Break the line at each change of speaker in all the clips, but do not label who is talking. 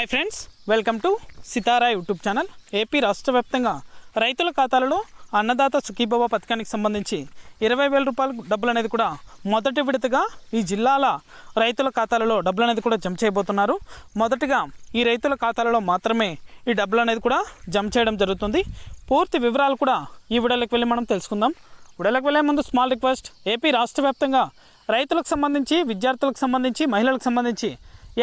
Hi friends welcome to Sitara YouTube channel AP రాష్ట్ర వ్యాప్తంగా రైతుల ఖాతాలలో అన్నదాత సుఖీభవ పథకానికి సంబంధించి ఇరవై వేల రూపాయల డబ్బులు అనేది కూడా మొదటి విడతగా ఈ జిల్లాల రైతుల ఖాతాలలో డబ్బులు అనేది కూడా జమ చేయబోతున్నారు. మొదటిగా ఈ రైతుల ఖాతాలలో మాత్రమే ఈ డబ్బులు అనేది కూడా జమ చేయడం జరుగుతుంది. పూర్తి వివరాలు కూడా ఈ వీడియోలోకి వెళ్ళి మనం తెలుసుకుందాం. వీడియోలోకి వెళ్ళే ముందు స్మాల్ రిక్వెస్ట్ ఏపీ రాష్ట్ర వ్యాప్తంగా రైతులకు సంబంధించి విద్యార్థులకు సంబంధించి మహిళలకు సంబంధించి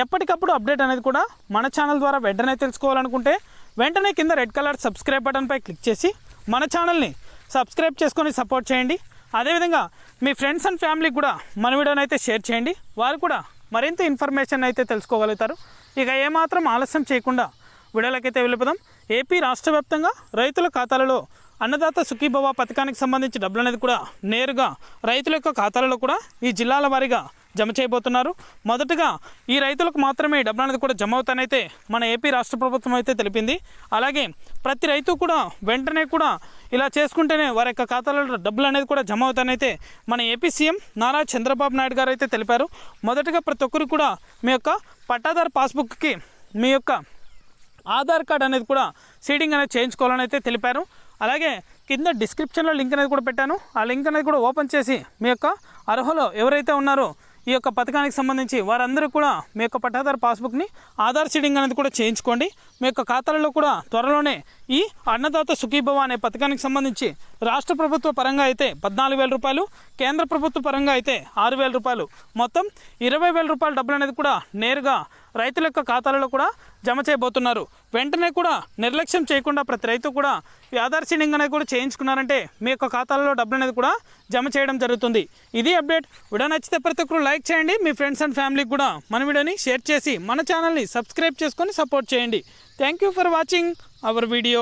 ఎప్పటికప్పుడు అప్డేట్ అనేది కూడా మన ఛానల్ ద్వారా వెంటనే తెలుసుకోవాలనుకుంటే వెంటనే కింద రెడ్ కలర్ సబ్స్క్రైబ్ బటన్పై క్లిక్ చేసి మన ఛానల్ని సబ్స్క్రైబ్ చేసుకొని సపోర్ట్ చేయండి. అదేవిధంగా మీ ఫ్రెండ్స్ అండ్ ఫ్యామిలీకి కూడా మన వీడియోని అయితే షేర్ చేయండి. వారు కూడా మరింత ఇన్ఫర్మేషన్ అయితే తెలుసుకోగలుగుతారు. ఇక ఏమాత్రం ఆలస్యం చేయకుండా వీడియోలకైతే వెళ్ళిపోదాం. ఏపీ రాష్ట్ర వ్యాప్తంగా రైతుల ఖాతాలలో అన్నదాత సుఖీభవ పథకానికి సంబంధించి డబ్బులు అనేది కూడా నేరుగా రైతుల యొక్క ఖాతాలలో కూడా ఈ జిల్లాల వారీగా జమ చేయబోతున్నారు. మొదటగా ఈ రైతులకు మాత్రమే డబ్బులు అనేది కూడా జమ అవుతానైతే మన ఏపీ రాష్ట్ర ప్రభుత్వం అయితే తెలిపింది. అలాగే ప్రతి రైతు కూడా వెంటనే కూడా ఇలా చేసుకుంటేనే వారి యొక్క ఖాతాలలో డబ్బులు అనేది కూడా జమ అవుతానైతే మన ఏపీ సీఎం నారా చంద్రబాబు నాయుడు గారు అయితే తెలిపారు. మొదటగా ప్రతి ఒక్కరు కూడా మీ యొక్క పట్టాదారు పాస్బుక్కి మీ యొక్క ఆధార్ కార్డ్ అనేది కూడా సీడింగ్ అనేది చేయించుకోవాలని అయితే తెలిపారు. అలాగే కింద డిస్క్రిప్షన్లో లింక్ అనేది కూడా పెట్టాను. ఆ లింక్ అనేది కూడా ఓపెన్ చేసి మీ యొక్క అర్హులు ఎవరైతే ఉన్నారో ఈ యొక్క పథకానికి సంబంధించి వారందరూ కూడా మీ యొక్క పట్టాదారు పాస్బుక్ని ఆధార్ సీడింగ్ అనేది కూడా చేయించుకోండి. మీ యొక్క ఖాతాలలో కూడా త్వరలోనే ఈ అన్నదాత సుఖీభవ అనే పథకానికి సంబంధించి రాష్ట్ర ప్రభుత్వ పరంగా అయితే పద్నాలుగు వేల రూపాయలు కేంద్ర ప్రభుత్వ పరంగా అయితే ఆరు వేల రూపాయలు. మొత్తం ఇరవై వేల రూపాయల డబ్బులు అనేది కూడా నేరుగా రైతుల యొక్క ఖాతాలలో కూడా జమ చేయబోతున్నారు. వెంటనే కూడా నిర్లక్ష్యం చేయకుండా ప్రతి రైతు కూడా ఈ ఆధార్ సీడింగ్ అనేది కూడా చేయించుకున్నారంటే మీ యొక్క ఖాతాలలో డబ్బులు అనేది కూడా జమ చేయడం జరుగుతుంది. ఇది అప్డేట్. వీడియో నచ్చితే ప్రతి ఒక్కరు లైక్ చేయండి. మీ ఫ్రెండ్స్ అండ్ ఫ్యామిలీకి కూడా మన వీడియోని షేర్ చేసి మన ఛానల్ని సబ్స్క్రైబ్ చేసుకొని సపోర్ట్ చేయండి. Thank you for watching. Our video